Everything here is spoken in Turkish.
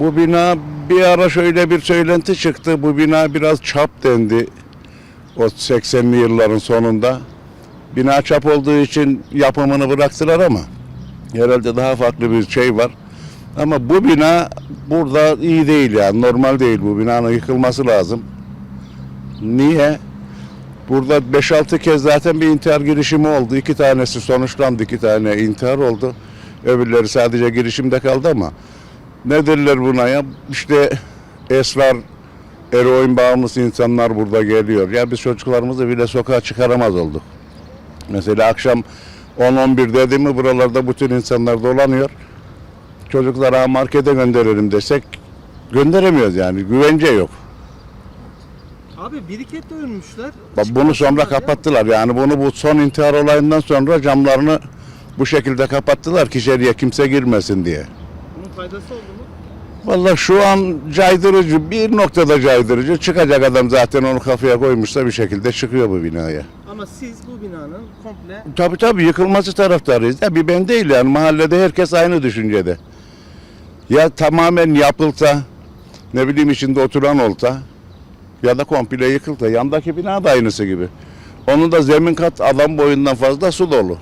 Bu bina bir ara şöyle bir söylenti çıktı. Bu bina biraz çap dendi. O 80'li yılların sonunda. Bina çap olduğu için yapımını bıraktılar ama herhalde daha farklı bir şey var. Ama bu bina burada iyi değil yani normal değil bu binanın yıkılması lazım. Niye? Burada 5-6 kez zaten bir intihar girişimi oldu. İki tanesi sonuçlandı, iki tane intihar oldu. Öbürleri sadece girişimde kaldı ama ne derler buna ya? İşte esrar, eroin bağımlısı insanlar burada geliyor. Ya biz çocuklarımızı bile sokağa çıkaramaz olduk. Mesela akşam 10-11 dedi mi buralarda bütün insanlar dolanıyor. Çocuklara markete gönderelim desek gönderemiyoruz yani. Güvence yok. Abi biriketle ölmüşler. Bak bunu sonra ya. kapattılar. Yani bunu bu son intihar olayından sonra camlarını bu şekilde kapattılar ki içeriye kimse girmesin diye. Faydası oldu mu? Vallahi şu an caydırıcı bir noktada caydırıcı. Çıkacak adam zaten onu kafaya koymuşsa bir şekilde çıkıyor bu binaya. Ama siz bu binanın komple Tabii tabii yıkılması taraftarıyız. Ya bir ben değil yani mahallede herkes aynı düşüncede. Ya tamamen yapılsa ne bileyim içinde oturan olsa ya da komple yıkılsa. Yandaki bina da aynısı gibi. Onun da zemin kat adam boyundan fazla su dolu.